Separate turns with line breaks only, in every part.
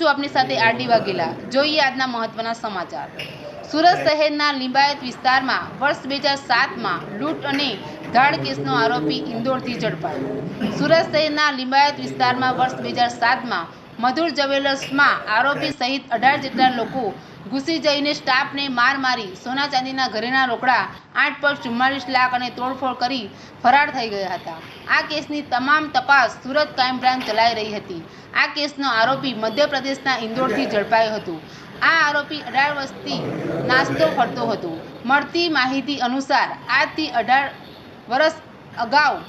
છું આપની સાથે આરડી વાઘેલા. જોઈએ આજના મહત્વના સમાચાર. સુરત શહેરના લિંબાયત વિસ્તારમાં વર્ષ બે હજાર સાતમાં લૂંટ અને ધાડ કેસનો આરોપી ઇન્દોરથી ઝડપાયો. સુરત શહેરના લિંબાયત વિસ્તારમાં વર્ષ બે હજાર સાતમાં મધુર જ્વેલર્સમાં આરોપી સહિત અઢાર જેટલા લોકો ઘૂસી જઈને સ્ટાફને માર મારી સોના ચાંદીના ઘરેણા રોકડા આઠ પોઈન્ટ ચુમ્માલીસ લાખ અને તોડફોડ કરી ફરાર થઈ ગયા હતા. આ કેસની તમામ તપાસ સુરત ક્રાઇમ બ્રાન્ચ ચલાવી રહી હતી. આ કેસનો આરોપી મધ્યપ્રદેશના ઇન્દોરથી ઝડપાયો હતો. આ આરોપી અઢાર વર્ષથી નાસ્તો ફરતો હતો. મળતી માહિતી અનુસાર આજથી અઢાર વર્ષ અગાઉ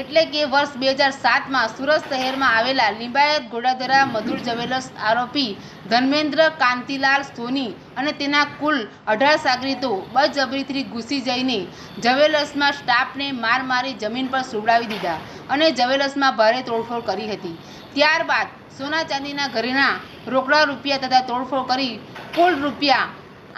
એટલે કે વર્ષ બે હજાર સાતમાં સુરત શહેરમાં આવેલા લિંબાયત ગોડાધરા મધુર જવેલર્સ આરોપી ધર્મેન્દ્ર કાંતિલાલ સોની અને તેના કુલ અઢાર સાગરીતો બજબરીથી ઘૂસી જઈને જવેલર્સમાં સ્ટાફને માર મારી જમીન પર સુવડાવી દીધા અને જવેલર્સમાં ભારે તોડફોડ કરી હતી. ત્યારબાદ સોના ચાંદીના ઘરેણા રોકડા રૂપિયા તથા તોડફોડ કરી કુલ રૂપિયા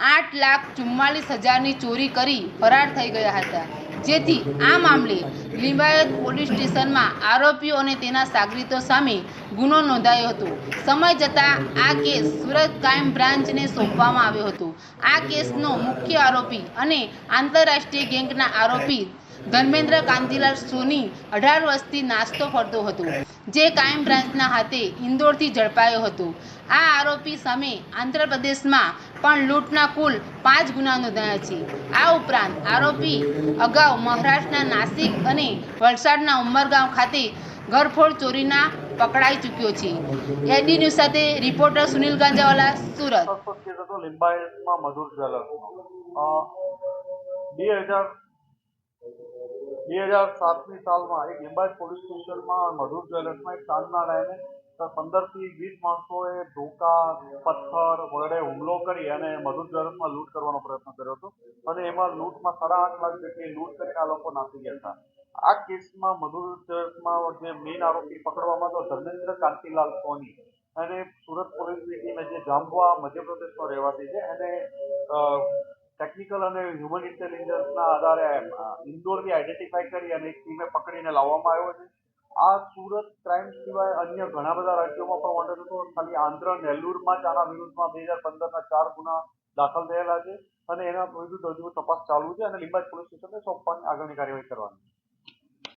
આઠ લાખ ચુમ્માલીસ હજારની ચોરી કરી ફરાર થઈ ગયા હતા. જેથી આ મામલે લિંબાયત પોલીસ સ્ટેશનમાં આરોપીઓ અને તેના સાગરીતો સામે ગુનો નોંધાયો હતો. સમય જતાં આ કેસ સુરત ક્રાઇમ બ્રાન્ચને સોંપવામાં આવ્યો હતો. આ કેસનો મુખ્ય આરોપી અને આંતરરાષ્ટ્રીય ગેંગના આરોપી ધર્મેન્દ્ર કાંતિલાલ સોની અઢાર વર્ષથી નાસ્તો ફરતો હતો, જે ક્રાઇમ બ્રાન્ચના હાથે ઇન્દોરથી ઝડપાયો હતો. આ આરોપી સામે આંધ્રપ્રદેશમાં પણ લૂંટના કુલ પાંચ ગુના નોંધાયા છે. આ ઉપરાંત આરોપી અગાઉ મહારાષ્ટ્રના નાસિક અને વલસાડના ઉમરગાંવ ખાતે ઘરફોડ ચોરીના પકડાઈ ચૂક્યો છે. એડી ન્યૂઝ સાથે રિપોર્ટર સુનિલ ગાંજાવાલા, સુરત.
બે હજાર બે હજાર સાતની સાલમાં એક લિંબાયત પોલીસ સ્ટેશનમાં મધુર જ્વેલર્સમાં એક સાંજના ટાઈમે પંદરથી વીસ માણસોએ ધોકા, પથ્થર વગેરે હુમલો કરી અને મધુર જ્વેલર્સમાં લૂંટ કરવાનો પ્રયત્ન કર્યો હતો. અને એમાં લૂંટમાં સાડા આઠ લાખ જેટલી લૂંટ કરીને આ લોકો નાસી ગયા હતા. આ કેસમાં મધુર જ્વેલર્સમાં જે મેઇન આરોપી પકડવામાં તો ધર્મેન્દ્ર કાંતિલાલ સોની અને સુરત પોલીસની ટીમે જે જાંબવા મધ્યપ્રદેશનો રહેવાસી છે. એને ટેકનિકલ અને હ્યુમન ઇન્ટેલિજન્સના આધારે ઇન્દોરથી આઈડેન્ટિફાઈ કરી અને એક ટીમે પકડીને લાવવામાં આવ્યો છે. આ સુરત ક્રાઇમ સિવાય અન્ય ઘણા બધા રાજ્યોમાં પણ વોન્ટેડ હતો. ખાલી આંધ્ર નેલ્લુરમાં જ આના વિરુદ્ધમાં બે હજાર પંદરના ચાર ગુના દાખલ થયેલા છે. અને એના વિરુદ્ધ હજુ તપાસ ચાલુ છે અને લીંબાજ પોલીસ સ્ટેશનને સોંપવાની આગળની કાર્યવાહી કરવાની છે.